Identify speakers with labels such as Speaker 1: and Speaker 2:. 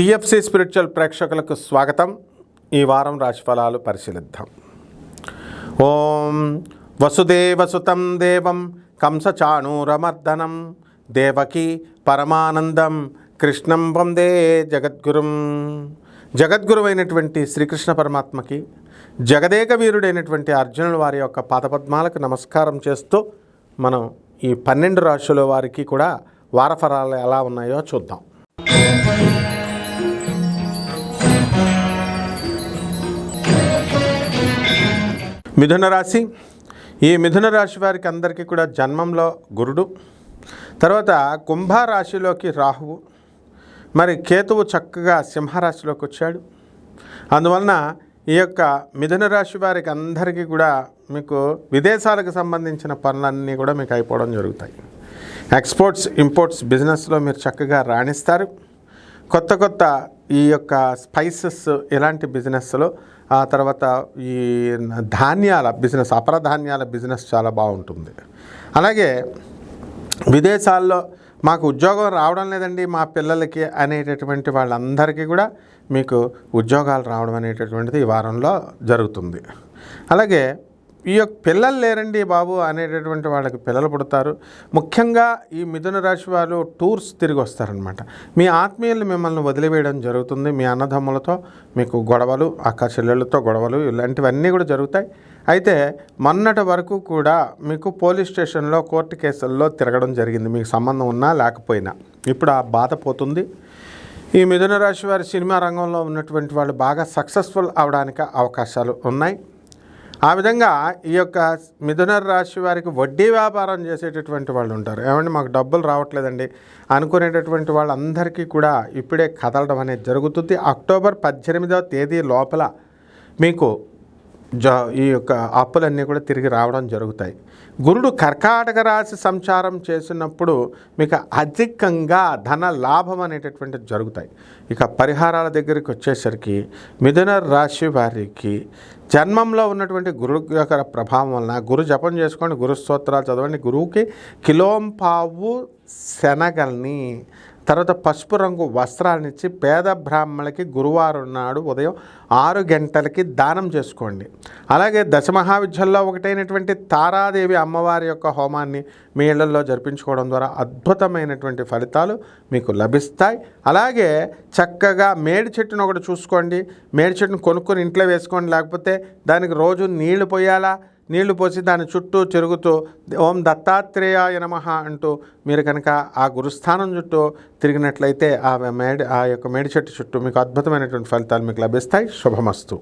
Speaker 1: TFC spiritual ప్రేక్షకులకు స్వాగతం. ఈ వారం రాశిఫలాలు పరిశీలిద్దాం. ఓం వసుదేవసుతం దేవం కంసచాణూరమర్దనం దేవకి పరమానందం కృష్ణం వందే జగద్గురుం. జగద్గురువైనటువంటి శ్రీకృష్ణ పరమాత్మకి జగదేక వీరుడైనటువంటి అర్జునుడు వారి యొక్క పాదపద్మాలకు నమస్కారం చేస్తూ మనం ఈ పన్నెండు రాశుల వారికి కూడా వారఫలాలు ఎలా ఉన్నాయో చూద్దాం. మిథున రాశి. ఈ మిథున రాశి వారికి అందరికీ కూడా జన్మంలో గురుడు. తర్వాత కుంభరాశిలోకి రాహువు. మరి కేతువు చక్కగా సింహరాశిలోకి వచ్చాడు. అందువలన ఈ యొక్క మిథున రాశి వారికి అందరికీ కూడా మీకు విదేశాలకు సంబంధించిన పనులన్నీ కూడా మీకు అయిపోవడం జరుగుతాయి. ఎక్స్పోర్ట్స్ ఇంపోర్ట్స్ బిజినెస్లో మీరు చక్కగా రాణిస్తారు. కొత్త కొత్త ఈ యొక్క స్పైసెస్ ఇలాంటి బిజినెస్లో ఆ తర్వాత ఈ ధాన్యాల బిజినెస్ అపరధాన్యాల బిజినెస్ చాలా బాగుంటుంది. అలాగే విదేశాల్లో మాకు ఉద్యోగం రావడం లేదండి మా పిల్లలకి అనేటటువంటి వాళ్ళందరికీ కూడా మీకు ఉద్యోగాలు రావడం అనేటటువంటిది ఈ వారంలో జరుగుతుంది. అలాగే ఈ యొక్క పిల్లలు లేరండి బాబు అనేటటువంటి వాళ్ళకి పిల్లలు పుడతారు. ముఖ్యంగా ఈ మిథున రాశి వాళ్ళు టూర్స్ తిరిగి వస్తారనమాట మీ ఆత్మీయులు మిమ్మల్ని వదిలివేయడం జరుగుతుంది. మీ అన్నదమ్ములతో మీకు గొడవలు అక్క చెల్లెళ్ళతో గొడవలు ఇలాంటివన్నీ కూడా జరుగుతాయి. అయితే మొన్నటి వరకు కూడా మీకు పోలీస్ స్టేషన్లో కోర్టు కేసుల్లో తిరగడం జరిగింది. మీకు సంబంధం ఉన్నా లేకపోయినా. ఇప్పుడు ఆ బాధ పోతుంది. ఈ మిథున రాశి వారి సినిమా రంగంలో ఉన్నటువంటి వాళ్ళు బాగా సక్సెస్ఫుల్ అవడానికి అవకాశాలు ఉన్నాయి. ఆ విధంగా ఈ యొక్క మిథున రాశి వారికి వడ్డీ వ్యాపారం చేసేటటువంటి వాళ్ళు ఉంటారు. ఏమంటే మాకు డబ్బులు రావట్లేదండి. అనుకునేటటువంటి వాళ్ళందరికీ కూడా ఇప్పుడే కదలడం అనేది జరుగుతుంది. అక్టోబర్ పద్దెనిమిదవ తేదీ లోపల మీకు జ ఈ యొక్క అప్పులన్నీ కూడా తిరిగి రావడం జరుగుతాయి. గురుడు కర్కాటక రాశి సంచారం చేసినప్పుడు మీకు అధికంగా ధన లాభం అనేటటువంటిది జరుగుతాయి. ఇక పరిహారాల దగ్గరికి వచ్చేసరికి మిథున రాశి వారికి జన్మంలో ఉన్నటువంటి గురు యొక్క ప్రభావం వలన గురు జపం చేసుకోండి గురు స్తోత్రాలు చదవండి గురువుకి కిలోంపావు శనగల్ని తర్వాత పసుపు రంగు వస్త్రాలనిచ్చి పేద బ్రాహ్మణులకి గురువారం నాడు ఉదయం ఆరు గంటలకి దానం చేసుకోండి. అలాగే దశమహావిద్యల్లో ఒకటైనటువంటి తారాదేవి అమ్మవారి యొక్క హోమాన్ని మీ ఇళ్ళలో జరిపించుకోవడం ద్వారా అద్భుతమైనటువంటి ఫలితాలు మీకు లభిస్తాయి. అలాగే చక్కగా మేడి చెట్టును ఒకటి చూసుకోండి. మేడి చెట్టును కొనుక్కొని ఇంట్లో వేసుకోండి. లేకపోతే దానికి రోజు నీళ్ళు పోయాలా? నీళ్ళు పోసి దాని చుట్టూ తిరుగుతూ ఓం దత్తాత్రేయాయ నమ అంటూ మీరు కనుక ఆ గురుస్థానం చుట్టూ తిరిగినట్లయితే ఆ మేడి ఆ యొక్క మేడి చెట్టు చుట్టూ మీకు అద్భుతమైనటువంటి ఫలితాలు మీకు లభిస్తాయి. శుభమస్తు.